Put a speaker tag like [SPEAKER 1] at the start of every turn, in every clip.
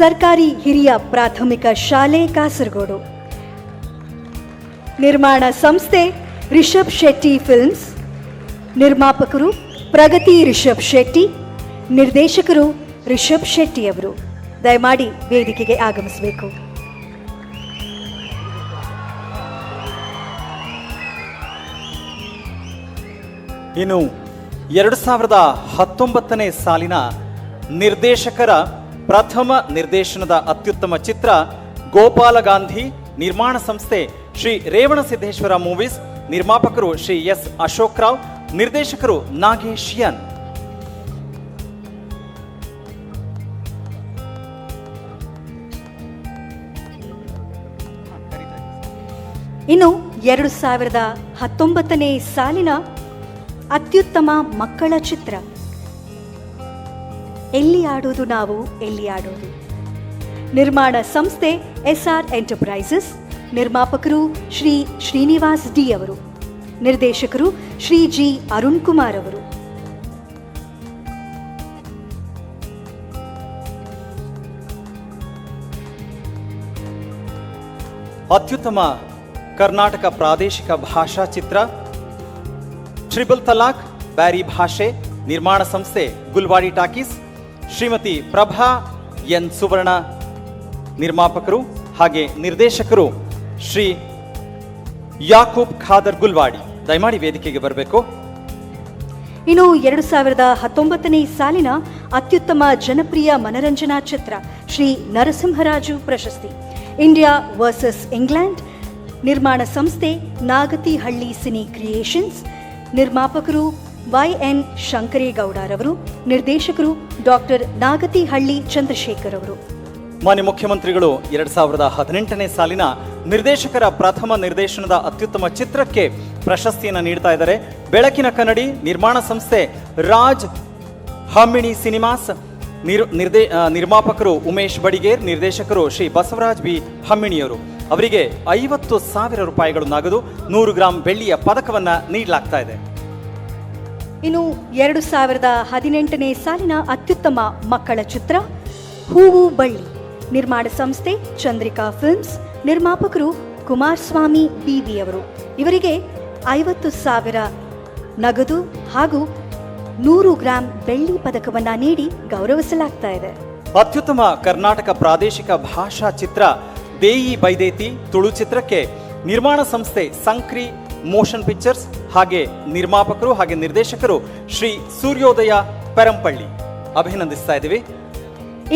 [SPEAKER 1] ಸರ್ಕಾರಿ ಹಿರಿಯ ಪ್ರಾಥಮಿಕ ಶಾಲೆ ಕಾಸರಗೋಡು. ನಿರ್ಮಾಣ ಸಂಸ್ಥೆ ರಿಷಬ್ ಶೆಟ್ಟಿ ಫಿಲ್ಮ್ಸ್. ನಿರ್ಮಾಪಕರು ಪ್ರಗತಿ ರಿಷಬ್ ಶೆಟ್ಟಿ, ನಿರ್ದೇಶಕರು ರಿಷಬ್ ಶೆಟ್ಟಿ ಅವರು. ದಯಮಾಡಿ ವೇದಿಕೆಗೆ ಆಗಮಿಸಬೇಕು.
[SPEAKER 2] ಇನ್ನು ಎರಡು ಸಾವಿರದ ಹತ್ತೊಂಬತ್ತನೇ ಸಾಲಿನ ನಿರ್ದೇಶಕರ ಪ್ರಥಮ ನಿರ್ದೇಶನದ ಅತ್ಯುತ್ತಮ ಚಿತ್ರ ಗೋಪಾಲ ಗಾಂಧಿ ನಿರ್ಮಾಣ ಸಂಸ್ಥೆ ಶ್ರೀ ರೇವಣಸಿದ್ದೇಶ್ವರ ಮೂವೀಸ್. ನಿರ್ಮಾಪಕರು ಶ್ರೀ ಎಸ್ ಅಶೋಕ್ ರಾವ್, ನಿರ್ದೇಶಕರು ನಾಗೇಶ್ ಎನ್.
[SPEAKER 1] ಇನ್ನು ಎರಡು ಸಾವಿರದ ಹತ್ತೊಂಬತ್ತನೇ ಸಾಲಿನ ಅತ್ಯುತ್ತಮ ಮಕ್ಕಳ ಚಿತ್ರ. ಎಲ್ಲಿ ಆಡೋದು ನಾವು, ಎಲ್ಲಿ ಆಡೋದು? ನಿರ್ಮಾಣ ಸಂಸ್ಥೆ ಎಸ್ ಆರ್ ಎಂಟರ್ಪ್ರೈಸಸ್. ನಿರ್ಮಾಪಕರು ಶ್ರೀ ಶ್ರೀನಿವಾಸ್ ಡಿ ಅವರು. ನಿರ್ದೇಶಕರು ಶ್ರೀ ಜಿ ಅರುಣ್ ಕುಮಾರ್ ಅವರು.
[SPEAKER 2] ಅತ್ಯುತ್ತಮ ಕರ್ನಾಟಕ ಪ್ರಾದೇಶಿಕ ಭಾಷಾ ಚಿತ್ರ ಟ್ರಿಬಲ್ ತಲಾಕ್ ಬ್ಯಾರಿ ಭಾಷೆ, ನಿರ್ಮಾಣ ಸಂಸ್ಥೆ, ಗುಲ್ವಾಡಿ ಟಾಕೀಸ್ ಶ್ರೀಮತಿ ಪ್ರಭಾ ಎನ್ ಸುವರ್ಣ ನಿರ್ಮಾಪಕರು ಹಾಗೆ ನಿರ್ದೇಶಕರು ಶ್ರೀ ಯಾಕೂಬ್ ಖಾದರ್ ಗುಲ್ವಾಡಿ. ದಯಮಾಡಿ ವೇದಿಕೆಗೆ ಬರಬೇಕು.
[SPEAKER 1] ಇನ್ನು ಎರಡು ಸಾವಿರದ ಹತ್ತೊಂಬತ್ತನೇ ಸಾಲಿನ ಅತ್ಯುತ್ತಮ ಜನಪ್ರಿಯ ಮನರಂಜನಾ ಚಿತ್ರ ಶ್ರೀ ನರಸಿಂಹರಾಜು ಪ್ರಶಸ್ತಿ. ಇಂಡಿಯಾ ವರ್ಸಸ್ ಇಂಗ್ಲೆಂಡ್ ನಿರ್ಮಾಣ ಸಂಸ್ಥೆ ನಾಗತಿಹಳ್ಳಿ ಸಿನಿ ಕ್ರಿಯೇಷನ್ಸ್. ನಿರ್ಮಾಪಕರು ವೈ ಎನ್ ಶಂಕರೇಗೌಡರವರು, ನಿರ್ದೇಶಕರು ಡಾಕ್ಟರ್ ನಾಗತಿಹಳ್ಳಿ ಚಂದ್ರಶೇಖರ್ ಅವರು
[SPEAKER 2] ಮಾನ್ಯ ಮುಖ್ಯಮಂತ್ರಿಗಳು, ಎರಡ್ ಸಾವಿರದ ಹದಿನೆಂಟನೇ ಸಾಲಿನ ನಿರ್ದೇಶಕರ ಪ್ರಥಮ ನಿರ್ದೇಶನದ ಅತ್ಯುತ್ತಮ ಚಿತ್ರಕ್ಕೆ ಪ್ರಶಸ್ತಿಯನ್ನು ನೀಡ್ತಾ ಇದ್ದಾರೆ. ಬೆಳಕಿನ ಕನ್ನಡಿ ನಿರ್ಮಾಣ ಸಂಸ್ಥೆ ರಾಜ್ ಹಮ್ಮಿಣಿ ಸಿನಿಮಾಸ್ ನಿರ್ ನಿರ್ಮಾಪಕರು ಉಮೇಶ್ ಬಡಿಗೇರ್, ನಿರ್ದೇಶಕರು ಶ್ರೀ ಬಸವರಾಜ್ ಬಿ ಹಮ್ಮಿಣಿಯವರು. ಅವರಿಗೆ ಐವತ್ತು ಸಾವಿರ ರೂಪಾಯಿಗಳು ನಗದು ನೂರು ಗ್ರಾಂ ಬೆಳ್ಳಿಯ ಪದಕವನ್ನು ನೀಡಲಾಗ್ತಾ ಇದೆ.
[SPEAKER 1] ಇನ್ನು ಎರಡು ಸಾವಿರದ ಹದಿನೆಂಟನೇ ಸಾಲಿನ ಅತ್ಯುತ್ತಮ ಮಕ್ಕಳ ಚಿತ್ರ ಹೂವು ಬಳ್ಳಿ. ನಿರ್ಮಾಣ ಸಂಸ್ಥೆ ಚಂದ್ರಿಕಾ ಫಿಲ್ಮ್ಸ್ ನಿರ್ಮಾಪಕರು ಕುಮಾರಸ್ವಾಮಿ ಬಿವಿ ಅವರು. ಇವರಿಗೆ ಐವತ್ತು ಸಾವಿರ ನಗದು ಹಾಗೂ ನೂರು ಗ್ರಾಂ ಬೆಳ್ಳಿ ಪದಕವನ್ನು ನೀಡಿ ಗೌರವಿಸಲಾಗ್ತಾ ಇದೆ.
[SPEAKER 2] ಅತ್ಯುತ್ತಮ ಕರ್ನಾಟಕ ಪ್ರಾದೇಶಿಕ ಭಾಷಾ ಚಿತ್ರ ದೇಯಿ ಬೈದೇತಿ ತುಳು ಚಿತ್ರಕ್ಕೆ ನಿರ್ಮಾಣ ಸಂಸ್ಥೆ ಸಂಕ್ರಿ ಮೋಷನ್ ಪಿಕ್ಚರ್ಸ್ ಹಾಗೆ ನಿರ್ಮಾಪಕರು ಹಾಗೆ ನಿರ್ದೇಶಕರು ಶ್ರೀ ಸೂರ್ಯೋದಯ ಪೆರಂಪಳ್ಳಿ ಅಭಿನಂದಿಸ್ತಾ ಇದ್ದೀವಿ.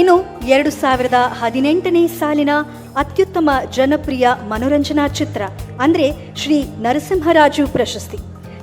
[SPEAKER 1] ಇನ್ನು ಎರಡು ಸಾವಿರದ ಹದಿನೆಂಟನೇ ಸಾಲಿನ ಅತ್ಯುತ್ತಮ ಜನಪ್ರಿಯ ಮನೋರಂಜನಾ ಚಿತ್ರ, ಅಂದ್ರೆ ಶ್ರೀ ನರಸಿಂಹರಾಜು ಪ್ರಶಸ್ತಿ.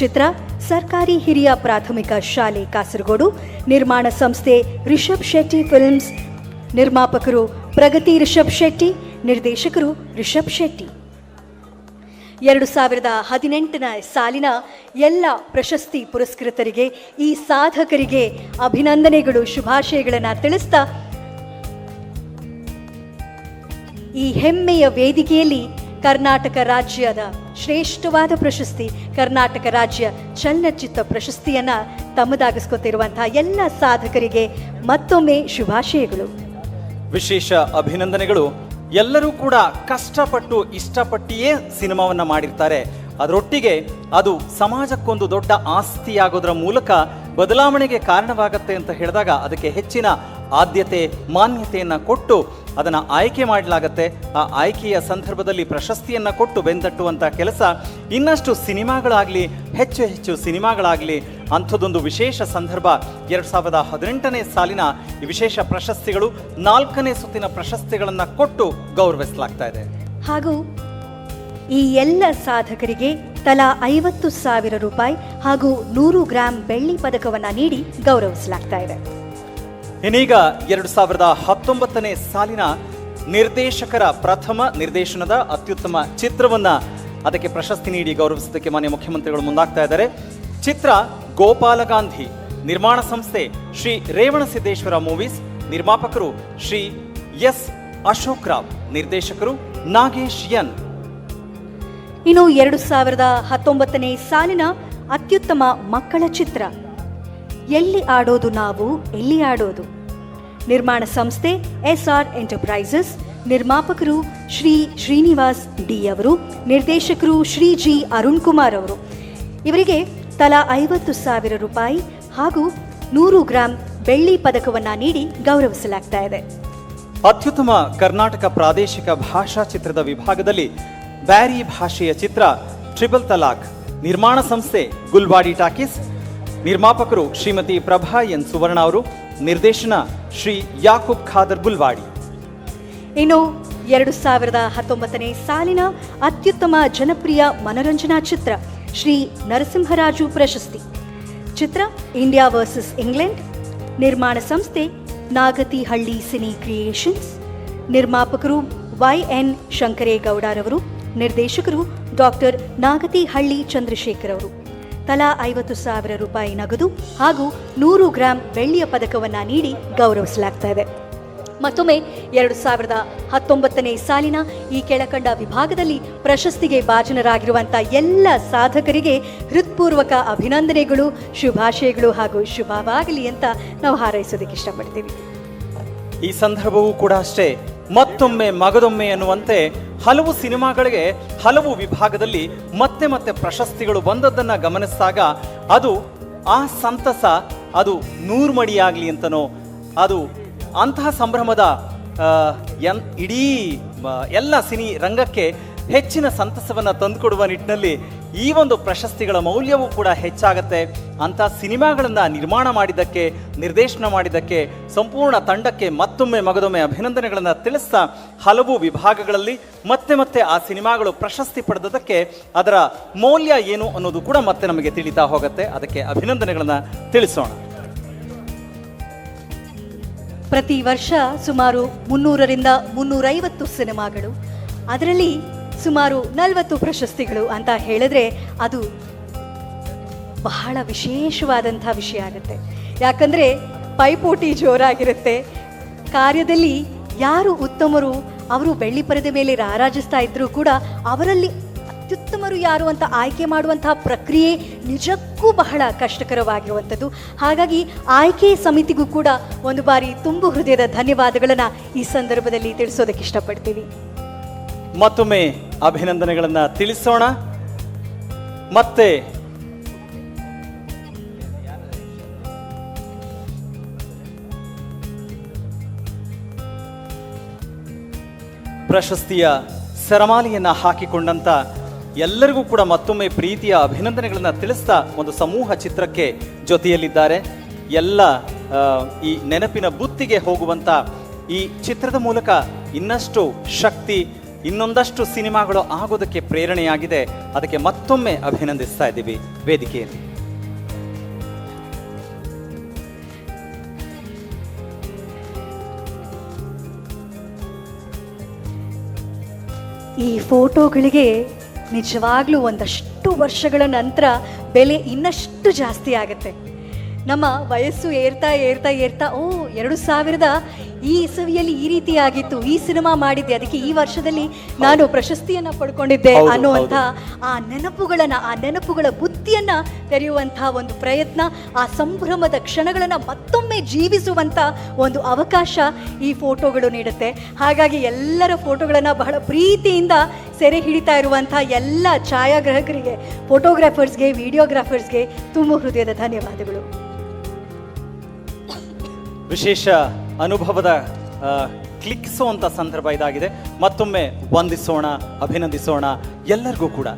[SPEAKER 1] ಚಿತ್ರ ಸರ್ಕಾರಿ ಹಿರಿಯ ಪ್ರಾಥಮಿಕ ಶಾಲೆ ಕಾಸರಗೋಡು, ನಿರ್ಮಾಣ ಸಂಸ್ಥೆ ರಿಷಬ್ ಶೆಟ್ಟಿ ಫಿಲ್ಮ್ಸ್. ನಿರ್ಮಾಪಕರು ಪ್ರಗತಿ ರಿಷಬ್ ಶೆಟ್ಟಿ, ನಿರ್ದೇಶಕರು ರಿಷಬ್ ಶೆಟ್ಟಿ. ಎರಡು ಸಾವಿರದ ಹದಿನೆಂಟನ ಸಾಲಿನ ಎಲ್ಲ ಪ್ರಶಸ್ತಿ ಪುರಸ್ಕೃತರಿಗೆ ಈ ಸಾಧಕರಿಗೆ ಅಭಿನಂದನೆಗಳು, ಶುಭಾಶಯಗಳನ್ನು ತಿಳಿಸ್ತಾ ಈ ಹೆಮ್ಮೆಯ ವೇದಿಕೆಯಲ್ಲಿ ಕರ್ನಾಟಕ ರಾಜ್ಯದ ಶ್ರೇಷ್ಠವಾದ ಪ್ರಶಸ್ತಿ, ಕರ್ನಾಟಕ ರಾಜ್ಯ ಚಲನಚಿತ್ರ ಪ್ರಶಸ್ತಿಯನ್ನ ತಮ್ಮದಾಗಿಸ್ಕೊತಿರುವಂತಹ ಎಲ್ಲ ಸಾಧಕರಿಗೆ ಮತ್ತೊಮ್ಮೆ ಶುಭಾಶಯಗಳು.
[SPEAKER 2] ವಿಶೇಷ ಅಭಿನಂದನೆಗಳು. ಎಲ್ಲರೂ ಕೂಡ ಕಷ್ಟಪಟ್ಟು ಇಷ್ಟಪಟ್ಟಿಯೇ ಸಿನಿಮಾವನ್ನ ಮಾಡಿರ್ತಾರೆ. ಅದರೊಟ್ಟಿಗೆ ಅದು ಸಮಾಜಕ್ಕೊಂದು ದೊಡ್ಡ ಆಸ್ತಿಯಾಗೋದ್ರ ಮೂಲಕ ಬದಲಾವಣೆಗೆ ಕಾರಣವಾಗತ್ತೆ ಅಂತ ಹೇಳಿದಾಗ ಅದಕ್ಕೆ ಹೆಚ್ಚಿನ ಆದ್ಯತೆ, ಮಾನ್ಯತೆಯನ್ನು ಕೊಟ್ಟು ಅದನ್ನು ಆಯ್ಕೆ ಮಾಡಲಾಗತ್ತೆ. ಆ ಆಯ್ಕೆಯ ಸಂದರ್ಭದಲ್ಲಿ ಪ್ರಶಸ್ತಿಯನ್ನು ಕೊಟ್ಟು ಬೆಂದಟ್ಟುವಂಥ ಕೆಲಸ ಇನ್ನಷ್ಟು ಸಿನಿಮಾಗಳಾಗಲಿ, ಹೆಚ್ಚು ಹೆಚ್ಚು ಸಿನಿಮಾಗಳಾಗಲಿ, ಅಂಥದ್ದೊಂದು ವಿಶೇಷ ಸಂದರ್ಭ ಎರಡು ಸಾವಿರದ ಹದಿನೆಂಟನೇ ಸಾಲಿನ ಈ ವಿಶೇಷ ಪ್ರಶಸ್ತಿಗಳು ನಾಲ್ಕನೇ ಸುತ್ತಿನ ಪ್ರಶಸ್ತಿಗಳನ್ನು ಕೊಟ್ಟು ಗೌರವಿಸಲಾಗ್ತಾ ಇದೆ.
[SPEAKER 1] ಹಾಗೂ ಈ ಎಲ್ಲ ಸಾಧಕರಿಗೆ ತಲಾ ಐವತ್ತು ಸಾವಿರ ರೂಪಾಯಿ ಹಾಗೂ ನೂರು ಗ್ರಾಂ ಬೆಳ್ಳಿ ಪದಕವನ್ನು ನೀಡಿ ಗೌರವಿಸಲಾಗ್ತಾ ಇದೆ.
[SPEAKER 2] ಇನ್ನೀಗ ಎರಡು ಸಾವಿರದ ಹತ್ತೊಂಬತ್ತನೇ ಸಾಲಿನ ನಿರ್ದೇಶಕರ ಪ್ರಥಮ ನಿರ್ದೇಶನದ ಅತ್ಯುತ್ತಮ ಚಿತ್ರವನ್ನ ಅದಕ್ಕೆ ಪ್ರಶಸ್ತಿ ನೀಡಿ ಗೌರವಿಸಿದ್ದಕ್ಕೆ ಮಾನ್ಯ ಮುಖ್ಯಮಂತ್ರಿಗಳು ಮುಂದಾಗ್ತಾ ಇದ್ದಾರೆ. ಚಿತ್ರ ಗೋಪಾಲ ಗಾಂಧಿ, ನಿರ್ಮಾಣ ಸಂಸ್ಥೆ ಶ್ರೀ ರೇವಣಸಿದ್ದೇಶ್ವರ ಮೂವೀಸ್ ನಿರ್ಮಾಪಕರು ಶ್ರೀ ಎಸ್ ಅಶೋಕ್ ರಾವ್, ನಿರ್ದೇಶಕರು ನಾಗೇಶ್ ಎನ್.
[SPEAKER 1] ಇನ್ನು ಎರಡು ಸಾವಿರದ ಹತ್ತೊಂಬತ್ತನೇ ಸಾಲಿನ ಅತ್ಯುತ್ತಮ ಮಕ್ಕಳ ಚಿತ್ರ. ಎಲ್ಲಿ ಆಡೋದು ನಾವು, ಎಲ್ಲಿ ಆಡೋದು? ನಿರ್ಮಾಣ ಸಂಸ್ಥೆ ಎಸ್ ಆರ್ ಎಂಟರ್ಪ್ರೈಸಸ್. ನಿರ್ಮಾಪಕರು ಶ್ರೀ ಶ್ರೀನಿವಾಸ್ ಡಿ ಅವರು, ನಿರ್ದೇಶಕರು ಶ್ರೀ ಜಿ ಅರುಣ್ ಕುಮಾರ್ ಅವರು. ಇವರಿಗೆ ತಲಾ ಐವತ್ತು ಸಾವಿರ ರೂಪಾಯಿ ಹಾಗೂ ನೂರು ಗ್ರಾಂ ಬೆಳ್ಳಿ ಪದಕವನ್ನು ನೀಡಿ ಗೌರವಿಸಲಾಗ್ತಾ ಇದೆ.
[SPEAKER 2] ಅತ್ಯುತ್ತಮ ಕರ್ನಾಟಕ ಪ್ರಾದೇಶಿಕ ಭಾಷಾ ಚಿತ್ರದ ವಿಭಾಗದಲ್ಲಿ ಬ್ಯಾರಿ ಭಾಷೆಯ ಚಿತ್ರ ಟ್ರಿಬಲ್ ತಲಾಕ್ ನಿರ್ಮಾಣ ಸಂಸ್ಥೆ ಗುಲ್ವಾಡಿ ಟಾಕೀಸ್ ನಿರ್ಮಾಪಕರು ಶ್ರೀಮತಿ ಪ್ರಭಾ ಎನ್ ಸುವರ್ಣ ಅವರು, ನಿರ್ದೇಶನ ಶ್ರೀ ಯಾಕೂಬ್ ಖಾದರ್ ಬುಲ್ವಾಡಿ.
[SPEAKER 1] ಇನ್ನು ಎರಡು ಸಾವಿರದ ಹತ್ತೊಂಬತ್ತನೇ ಸಾಲಿನ ಅತ್ಯುತ್ತಮ ಜನಪ್ರಿಯ ಮನರಂಜನಾ ಚಿತ್ರ ಶ್ರೀ ನರಸಿಂಹರಾಜು ಪ್ರಶಸ್ತಿ. ಚಿತ್ರ ಇಂಡಿಯಾ ವರ್ಸಸ್ ಇಂಗ್ಲೆಂಡ್, ನಿರ್ಮಾಣ ಸಂಸ್ಥೆ ನಾಗತಿಹಳ್ಳಿ ಸಿನಿ ಕ್ರಿಯೇಷನ್ಸ್, ನಿರ್ಮಾಪಕರು ವೈ ಎನ್ ಶಂಕರೇಗೌಡರವರು, ನಿರ್ದೇಶಕರು ಡಾಕ್ಟರ್ ನಾಗತಿಹಳ್ಳಿ ಚಂದ್ರಶೇಖರ್ ಅವರು. ತಲಾ ಐವತ್ತು ಸಾವಿರ ರೂಪಾಯಿ ನಗದು ಹಾಗೂ ನೂರು ಗ್ರಾಂ ಬೆಳ್ಳಿಯ ಪದಕವನ್ನು ನೀಡಿ ಗೌರವಿಸಲಾಗ್ತಾ ಇದೆ. ಮತ್ತೊಮ್ಮೆ ಎರಡು ಸಾವಿರದ ಹತ್ತೊಂಬತ್ತನೇ ಸಾಲಿನ ಈ ಕೆಳಕಂಡ ವಿಭಾಗದಲ್ಲಿ ಪ್ರಶಸ್ತಿಗೆ ಭಾಜನರಾಗಿರುವಂಥ ಎಲ್ಲ ಸಾಧಕರಿಗೆ ಹೃತ್ಪೂರ್ವಕ ಅಭಿನಂದನೆಗಳು, ಶುಭಾಶಯಗಳು ಹಾಗೂ ಶುಭವಾಗಲಿ ಅಂತ ನಾವು ಹಾರೈಸೋದಕ್ಕೆ ಇಷ್ಟಪಡ್ತೀವಿ.
[SPEAKER 2] ಈ ಸಂದರ್ಭವೂ ಕೂಡ ಅಷ್ಟೇ. ಮತ್ತೊಮ್ಮೆ ಮಗದೊಮ್ಮೆ ಎನ್ನುವಂತೆ ಹಲವು ಸಿನಿಮಾಗಳಿಗೆ ಹಲವು ವಿಭಾಗದಲ್ಲಿ ಮತ್ತೆ ಮತ್ತೆ ಪ್ರಶಸ್ತಿಗಳು ಬಂದದ್ದನ್ನು ಗಮನಿಸಿದಾಗ ಅದು ಆ ಸಂತಸ ಅದು ನೂರ್ಮಡಿಯಾಗಲಿ ಅಂತನೋ, ಅದು ಅಂತಹ ಸಂಭ್ರಮದ ಎನ್, ಇಡೀ ಎಲ್ಲ ಸಿನಿ ರಂಗಕ್ಕೆ ಹೆಚ್ಚಿನ ಸಂತಸವನ್ನು ತಂದುಕೊಡುವ ನಿಟ್ಟಿನಲ್ಲಿ ಈ ಒಂದು ಪ್ರಶಸ್ತಿಗಳ ಮೌಲ್ಯವೂ ಕೂಡ ಹೆಚ್ಚಾಗತ್ತೆ. ಅಂತ ಸಿನಿಮಾಗಳನ್ನು ನಿರ್ಮಾಣ ಮಾಡಿದ್ದಕ್ಕೆ, ನಿರ್ದೇಶನ ಮಾಡಿದ್ದಕ್ಕೆ, ಸಂಪೂರ್ಣ ತಂಡಕ್ಕೆ ಮತ್ತೊಮ್ಮೆ ಮಗದೊಮ್ಮೆ ಅಭಿನಂದನೆಗಳನ್ನು ತಿಳಿಸ್ತಾ ಹಲವು ವಿಭಾಗಗಳಲ್ಲಿ ಮತ್ತೆ ಮತ್ತೆ ಆ ಸಿನಿಮಾಗಳು ಪ್ರಶಸ್ತಿ ಪಡೆದದಕ್ಕೆ ಅದರ ಮೌಲ್ಯ ಏನು ಅನ್ನೋದು ಕೂಡ ಮತ್ತೆ ನಮಗೆ ತಿಳಿತಾ ಹೋಗುತ್ತೆ. ಅದಕ್ಕೆ ಅಭಿನಂದನೆಗಳನ್ನು ತಿಳಿಸೋಣ.
[SPEAKER 1] ಪ್ರತಿ ವರ್ಷ ಸುಮಾರು ಮುನ್ನೂರರಿಂದ ಮುನ್ನೂರೈವತ್ತು ಸಿನಿಮಾಗಳು. ಅದರಲ್ಲಿ ಸುಮಾರು ನಲವತ್ತು ಪ್ರಶಸ್ತಿಗಳು ಅಂತ ಹೇಳಿದ್ರೆ ಅದು ಬಹಳ ವಿಶೇಷವಾದಂಥ ವಿಷಯ ಆಗುತ್ತೆ. ಯಾಕಂದರೆ ಪೈಪೋಟಿ ಜೋರಾಗಿರುತ್ತೆ. ಕಾರ್ಯದಲ್ಲಿ ಯಾರು ಉತ್ತಮರು, ಅವರು ಬೆಳ್ಳಿ ಪರದೆ ಮೇಲೆ ರಾರಾಜಿಸ್ತಾ ಇದ್ದರೂ ಕೂಡ ಅವರಲ್ಲಿ ಅತ್ಯುತ್ತಮರು ಯಾರು ಅಂತ ಆಯ್ಕೆ ಮಾಡುವಂತಹ ಪ್ರಕ್ರಿಯೆ ನಿಜಕ್ಕೂ ಬಹಳ ಕಷ್ಟಕರವಾಗಿರುವಂಥದ್ದು. ಹಾಗಾಗಿ ಆಯ್ಕೆ ಸಮಿತಿಗೂ ಕೂಡ ಒಂದು ಬಾರಿ ತುಂಬು ಹೃದಯದ ಧನ್ಯವಾದಗಳನ್ನು ಈ ಸಂದರ್ಭದಲ್ಲಿ ತಿಳಿಸೋದಕ್ಕೆ ಇಷ್ಟಪಡ್ತೀವಿ
[SPEAKER 2] ಮತ್ತೊಮ್ಮೆ ಅಭಿನಂದನೆಗಳನ್ನು ತಿಳಿಸೋಣ. ಮತ್ತೆ ಪ್ರಶಸ್ತಿಯ ಸರಮಾಲೆಯನ್ನ ಹಾಕಿಕೊಂಡಂತ ಎಲ್ಲರಿಗೂ ಕೂಡ ಮತ್ತೊಮ್ಮೆ ಪ್ರೀತಿಯ ಅಭಿನಂದನೆಗಳನ್ನು ತಿಳಿಸ್ತಾ ಒಂದು ಸಮೂಹ ಚಿತ್ರಕ್ಕೆ ಜೊತೆಯಲ್ಲಿದ್ದಾರೆ. ಎಲ್ಲ ಈ ನೆನಪಿನ ಬುತ್ತಿಗೆ ಹೋಗುವಂತ ಈ ಚಿತ್ರದ ಮೂಲಕ ಇನ್ನಷ್ಟು ಶಕ್ತಿ ಇನ್ನೊಂದಷ್ಟು ಸಿನಿಮಾಗಳು ಆಗೋದಕ್ಕೆ ಪ್ರೇರಣೆಯಾಗಿದೆ. ಅದಕ್ಕೆ ಮತ್ತೊಮ್ಮೆ ಅಭಿನಂದಿಸ್ತಾ ಇದ್ದೀವಿ. ವೇದಿಕೆಯಲ್ಲಿ.
[SPEAKER 1] ಈ ಫೋಟೋಗಳಿಗೆ ನಿಜವಾಗ್ಲೂ ಒಂದಷ್ಟು ವರ್ಷಗಳ ನಂತರ ಬೆಲೆ ಇನ್ನಷ್ಟು ಜಾಸ್ತಿ ಆಗುತ್ತೆ. ನಮ್ಮ ವಯಸ್ಸು ಏರ್ತಾ ಏರ್ತಾ ಏರ್ತಾ, ಓ, ಎರಡು ಸಾವಿರದ ಈ ಇಸವಿಯಲ್ಲಿ ಈ ರೀತಿಯಾಗಿತ್ತು ಈ ಸಿನಿಮಾ ಮಾಡಿದ್ದೆ. ಅದಕ್ಕೆ ಈ ವರ್ಷದಲ್ಲಿ ನಾನು ಪ್ರಶಸ್ತಿಯನ್ನ ಪಡ್ಕೊಂಡಿದ್ದೆ
[SPEAKER 2] ಅನ್ನುವಂತ
[SPEAKER 1] ಅನ್ನುವಂಥ ಆ ನೆನಪುಗಳನ್ನ ಆ ನೆನಪುಗಳ ಬುದ್ಧಿಯನ್ನ ತೆರೆಯುವಂತಹ ಒಂದು ಪ್ರಯತ್ನ ಆ ಸಂಭ್ರಮದ ಕ್ಷಣಗಳನ್ನ ಮತ್ತೊಮ್ಮೆ ಜೀವಿಸುವಂತ ಒಂದು ಅವಕಾಶ ಈ ಫೋಟೋಗಳು ನೀಡುತ್ತೆ. ಹಾಗಾಗಿ ಎಲ್ಲರ ಫೋಟೋಗಳನ್ನು ಬಹಳ ಪ್ರೀತಿಯಿಂದ ಸೆರೆ ಹಿಡಿತಾ ಇರುವಂತಹ ಎಲ್ಲ ಛಾಯಾಗ್ರಾಹಕರಿಗೆ ಫೋಟೋಗ್ರಾಫರ್ಸ್ಗೆ ವಿಡಿಯೋಗ್ರಾಫರ್ಸ್ಗೆ ತುಂಬ ಹೃದಯದ ಧನ್ಯವಾದಗಳು.
[SPEAKER 2] ವಿಶೇಷ ಅನುಭವದ ಕ್ಲಿಕ್ಕಿಸುವಂಥ ಸಂದರ್ಭ ಇದಾಗಿದೆ. ಮತ್ತೊಮ್ಮೆ ವಂದಿಸೋಣ ಅಭಿನಂದಿಸೋಣ ಎಲ್ಲರಿಗೂ ಕೂಡ.